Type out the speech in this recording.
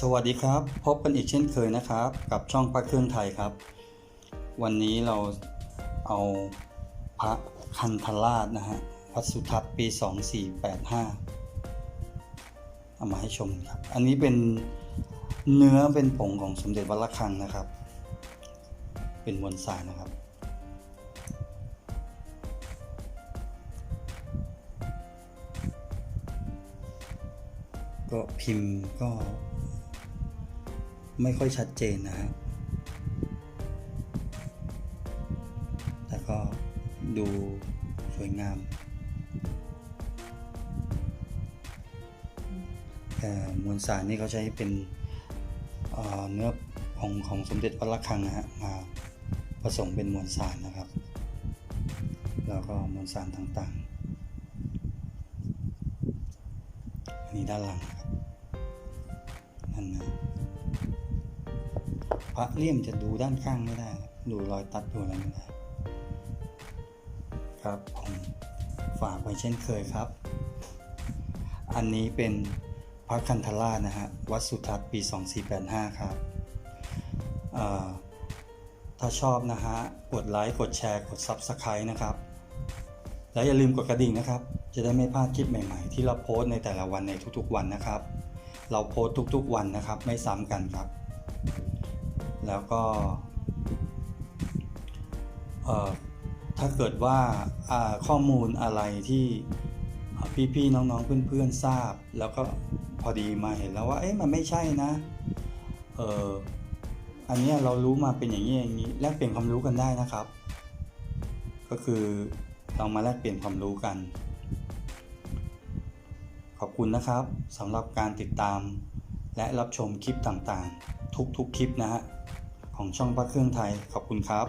สวัสดีครับ พบกันอีกเช่นเคยนะครับ กับช่องพระเครื่องไทยครับ วันนี้เราเอาพระคันธราชนะฮะวัดสุทัศน์ปี 2485 เอามาให้ชมครับ อันนี้เป็นเนื้อเป็นผงของสมเด็จวัดระฆังนะครับ เป็นมวลสารนะครับก็พิมพ์ก็ ไม่ค่อยชัดเจนนะฮะแต่ก็ดูสวยงามแต่มวลสารนี่เขาใช้เป็นเอ่อเนื้อของของสมเด็จวัดระฆังนะฮะมาผสมเป็นมวลสารนะครับ แล้วก็มวลสารต่างๆ อันนี้ด้านหลังนะครับนั่นนะ พระเลี่ยมจะดูด้านข้างไม่ได้ ดูรอยตัดดูอะไรไม่ได้ครับผมฝากไว้เช่นเคยครับ อันนี้เป็นพระคันธราชนะฮะวัดสุทัศน์ปี 2485 ครับถ้าชอบนะฮะ กดไลค์ กดแชร์ กด Subscribe นะครับ แล้วอย่าลืมกดกระดิ่งนะครับ จะได้ไม่พลาดคลิปใหม่ๆ ที่เราโพสต์ในแต่ละวันในทุกๆวันนะครับ เราโพสต์ทุกๆวันนะครับ ไม่ซ้ำกันครับ แล้วก็ถ้าเกิดว่าข้อมูลอะไรที่พี่ๆน้องๆเพื่อนๆทราบ แล้วก็พอดีมาเห็นแล้วว่าเอ๊ะมันไม่ใช่นะเอออันนี้เรารู้มาเป็นอย่างนี้อย่างนี้แลกเปลี่ยนความรู้กันได้นะครับ ก็คือเรามาแลกเปลี่ยนความรู้กัน ขอบคุณนะครับสำหรับการติดตาม และรับชมคลิปต่างๆ ทุกๆคลิปนะฮะของช่องพระเครื่องไทยขอบคุณครับ